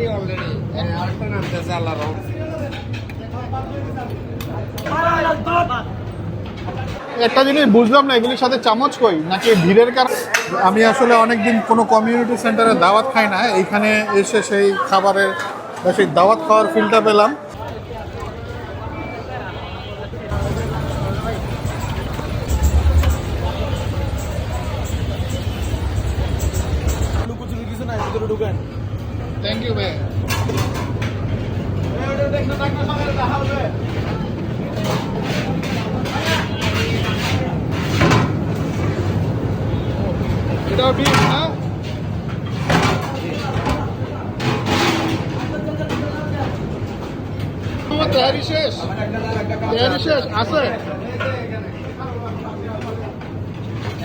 Ready already আরেকটা নামতেছে আল্লাহ রহম একটা জিনিস বুঝলাম না এগুলির সাথে চামচ কই? নাকি ভিড়ের কারণে আমি আসলে অনেকদিন কোনো কমিউনিটি সেন্টারে দাওয়াত খাই না এইখানে এসে সেই খাবারের বা সেই দাওয়াত খাওয়ার ফিলটা পেলাম। লুকোচুরি কিছু নাই ভিতরে ঢুকেন। থ্যাংক ইউ ভাই এটাও বিফ না আমার তৈরি শেষ তৈরি শেষ আছে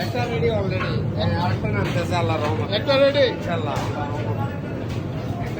একটা রেডি অলরেডি নামতেছে আল্লাহ একটা রেডি ইনশাআল্লাহ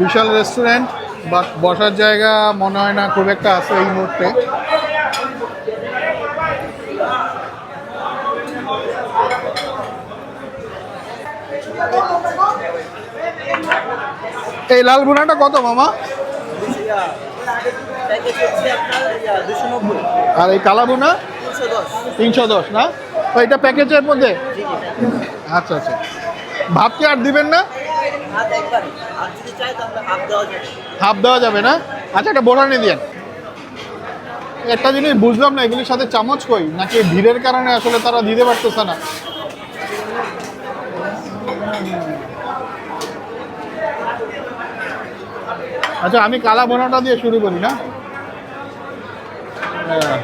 বিশাল রেস্টুরেন্ট বাট বসার জায়গা মনে হয় না খুব একটা আছে এই মুহূর্তে। এই লাল বুনাটা কত মামা? আর এই কালা দশ তিনশো দশ না? তো এটা প্যাকেজের মধ্যে? আচ্ছা আচ্ছা। ভাত কি আর দিবেন না? হাফ দেওয়া যাবে। না? আচ্ছা একটা বোটানি দিয়েন। একটা জিনিস বুঝলাম না, এগুলির সাথে চামচ কই? নাকি ভিড়ের কারণে আসলে তারা দিতে পারতেছে না? আচ্ছা আমি কালা বোনাটা দিয়ে শুরু করি, না? হ্যাঁ।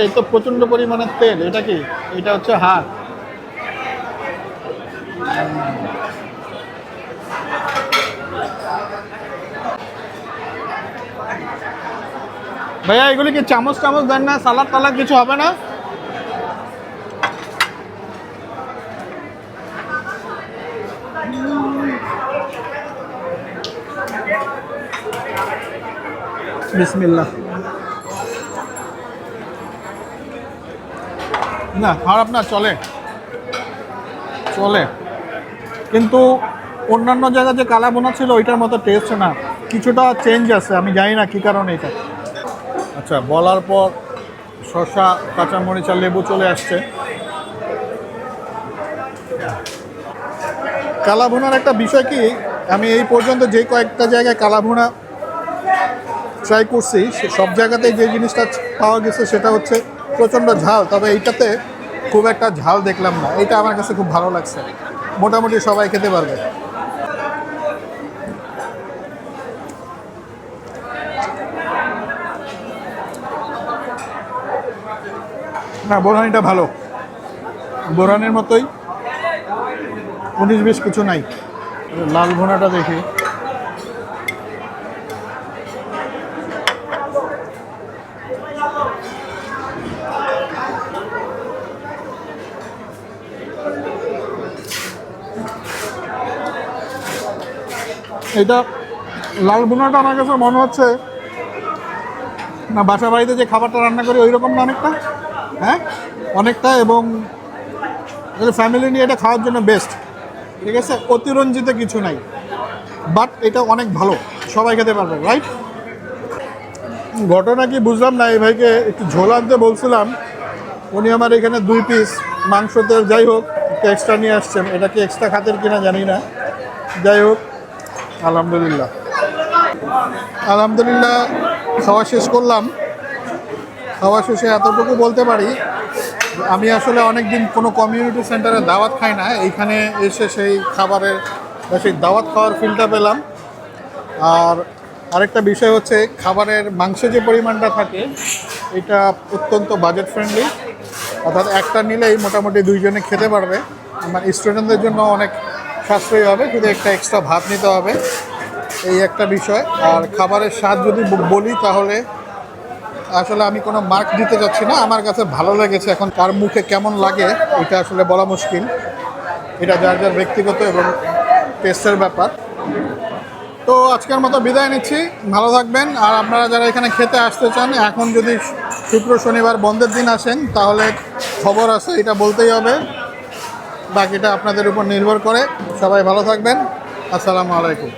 এই তো প্রচণ্ড পরিমাণে তেল, এটা কি? এটা হচ্ছে হাত। ভাইয়া, এগুলি কি চামচ চামচ দেন না? সালাদ টালাদ কিছু হবে না? বিসমিল্লাহ। না, খারাপ না, চলে। চলে। কিন্তু অন্যান্য জায়গায় যে কালা বোনা ছিল, ওইটার মতো টেস্ট না। কিছুটা চেঞ্জ আছে, আমি জানি না কী কারণে এটা। আচ্ছা বলার পর শসা, কাঁচামরিচ আর লেবু চলে আসছে। কালা ভুনার একটা বিষয় কি, আমি এই পর্যন্ত যে কয়েকটা জায়গায় কালা ভুনা ট্রাই করছি সব জায়গাতেই যে জিনিসটা পাওয়া গেছে সেটা হচ্ছে প্রচণ্ড ঝাল, তবে এইটাতে খুব একটা ঝাল দেখলাম না। এটা আমার কাছে খুব ভালো লাগছে। মোটামুটি সবাই খেতে পারবে। না, বোরহানিটা ভালো। বোরহানের মতোই। উনিশ বিশ কিছু নাই। লাল ভোনাটা দেখি। এটা লাল ভুনাটা আমার কাছে মনে হচ্ছে, না বাসা বাড়িতে যে খাবারটা রান্না করি ওই রকম না অনেকটা? হ্যাঁ? অনেকটা এবং ফ্যামিলি নিয়ে এটা খাওয়ার জন্য বেস্ট ঠিক আছে? অতিরঞ্জিত কিছু নাই। বাট এটা অনেক ভালো। সবাই খেতে পারবে রাইট ঘটনা কি বুঝলাম না, এই ভাইকে একটু ঝোল আনতে বলছিলাম। উনি আমার এখানে দুই পিস মাংস তেল, যাই হোক, একটু এক্সট্রা নিয়ে আসছেন। এটা কি এক্সট্রা খাতের কিনা জানি না। যাই হোক, আলহামদুলিল্লাহ। আলহামদুলিল্লাহ, খাওয়া শেষ করলাম। খাওয়া শেষে এতটুকু বলতে পারি, আমি আসলে অনেক দিন কোনো কমিউনিটি সেন্টারে দাওয়াত খাই না, এইখানে এসে সেই খাবারের সেই দাওয়াত খাওয়ার ফিলটা পেলাম। আর আরেকটা বিষয় হচ্ছে খাবারের মাংসে যে পরিমাণটা থাকে, এটা অত্যন্ত বাজেট ফ্রেন্ডলি অর্থাৎ একটা নিলেই মোটামুটি দুইজনে খেতে পারবে। আমার স্টুডেন্টদের জন্য অনেক সাশ্রয়ী হবে, শুধু একটা এক্সট্রা ভাত নিতে হবে। এই একটা বিষয়। আর খাবারের স্বাদ যদি বলি তাহলে আসলে আমি কোনো মার্ক দিতে যাচ্ছি না। আমার কাছে ভালো লেগেছে এখন কার মুখে কেমন লাগে, এটা আসলে বলা মুশকিল। এটা যার যার ব্যক্তিগত এবং টেস্টের ব্যাপার। তো আজকের মতো বিদায় নিচ্ছি। ভালো থাকবেন। আর আপনারা যারা এখানে খেতে আসতে চান, এখন যদি শুক্র শনিবার বন্ধের দিন আসেন, তাহলে খবর আছে, এটা বলতেই হবে। বাকিটা আপনাদের উপর নির্ভর করে। সবাই ভালো থাকবেন। আসসালামু আলাইকুম।